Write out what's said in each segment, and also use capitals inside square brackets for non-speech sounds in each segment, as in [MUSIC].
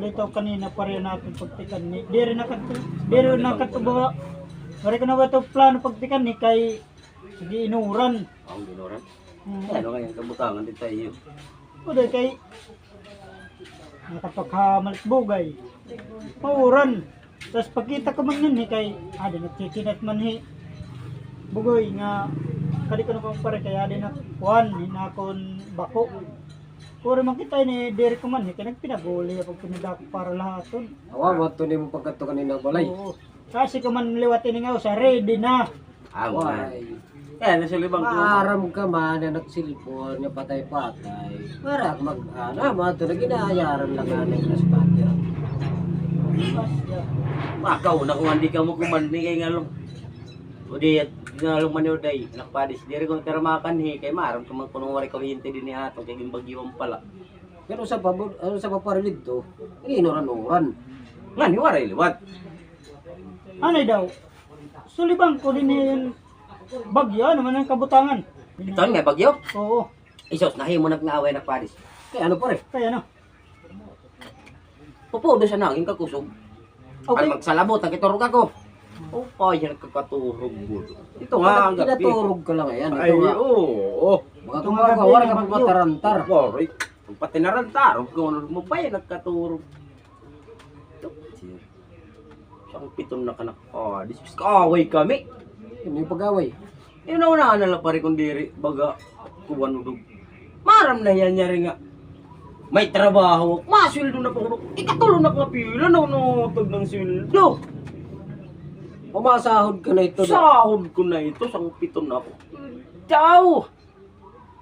Dito kanina pa rin natin pagtikan ni. Di rin nakat di rin nakatubawa. Mari ko na ba ito plano pagtikan ni kay sige inuran. Ang ginoran. Hmm. Ano ngayon, kabutangan din tayo. Di kay nakapagkamalit bugay. Mauran. Tapos pagkita ko man yun ni kay adi nagkikinat man hi. Bugoy nga kadi ko na pare kaya adi na kuan hinakon bako. Puro man kita ni Derek man hi kay nagpinaguli ako pinadako para lahaton. Awa, mo to ni mo pagkato kanina balay. Oo. Kasi ko man liwat ini nga sa ready na. Mga. Ay, Eh, nasa libang ko. maaram ka man na nagsilpon, nga patay-patay. Para mag, ano, mga to na ginayaran lang nga ng raspatir. Makaw na kung hindi ka mo kumandi kay nga lang. O di, nga lang man yun day. Nakpadis. Di rin kung termakan hi. Kay maram kung magpunong wari kuryente din ni ato. Kay gimbagyo pala. Pero sa pabud, ano sa paparilig to, inuran-uran. Nga ni waray liwat. Ano daw? Sulibang ko din yung bagyo naman ang kabutangan. Ito nga bagyo. Oo. Isos, nahimo na nga away nakpadis. Kaya ano pare? Kaya ano? Pupudo siya naging kakusog. Okay. Ay magsalabot, ang kiturog ako. Oh, pa yan kakaturog mo. Ito nga ang gabi. Pinaturog ka lang yan. Ay, Ito nga. oo. Oh, Mga Ito tumaga, mga wala gabi, ka pagmatarantar. Boy, kung pati narantarog ko, ano mo pa yan, nagkaturog. Siyang pitong na kanak. Oh, this is kaaway kami. Yun yung pag-away. Yung naunaan na lang pare kung diri, baga, kuwan udog. Maram na yan niya rin nga. May trabaho, masweldo na po. Ikatulo na ko pila, naunutog ng sweldo. Pumasahod ka na ito. na. Sahod ko na ito, sang pito na ako. Ciao!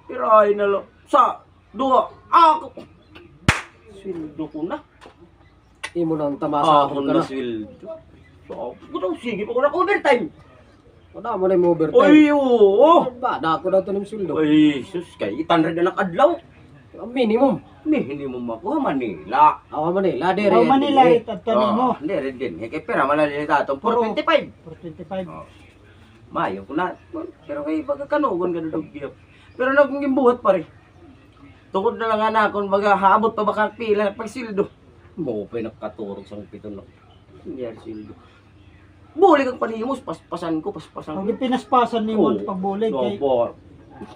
Piray na lang. Sa, duha, ako. Sweldo ko na. Hindi mo nang tamasahod Ahon ka na na. sweldo. So, gudong sige pa ko na overtime. Wala mo na yung overtime. Oy, oo. Ba, dako na ito ng sweldo. Oy, sus, kay itanred na nakadlaw. Ang minimum. Minimum ako, Manila. Ako Manila, dire. Oh, Manila ito tanin mo. Oh, rin din. Kaya pera malali tatong Puro. 425. For 25. Oh. Mayo ko na. Pero kay baga kanugon ka dog giyap. Pero na kung buhat pa rin. Tukod na lang na kung baga habot pa baka pila pag sildo. Mo pa nakaturog sa pito na. Hindi sildo. Buli kang panimos, paspasan ko, paspasan ko. Pag pinaspasan ni Oo. pagbulig Opo.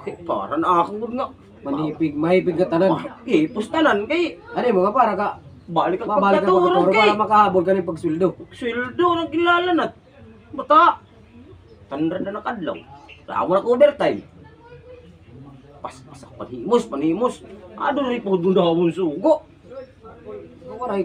Kay [LAUGHS] para na ako nga. Manipig, mahipig ka tanan. Eh, pustanan kay Ano mo nga para ka, balik ang babalik ka pagkaturo kay. para makahabol ka ng pagsweldo. Sweldo nang kilala na. Bata. Tandra na nakadlaw. Tama na ko overtime. Pas pasak panhimos, panhimos. Ado rin po na akong sugo. Waray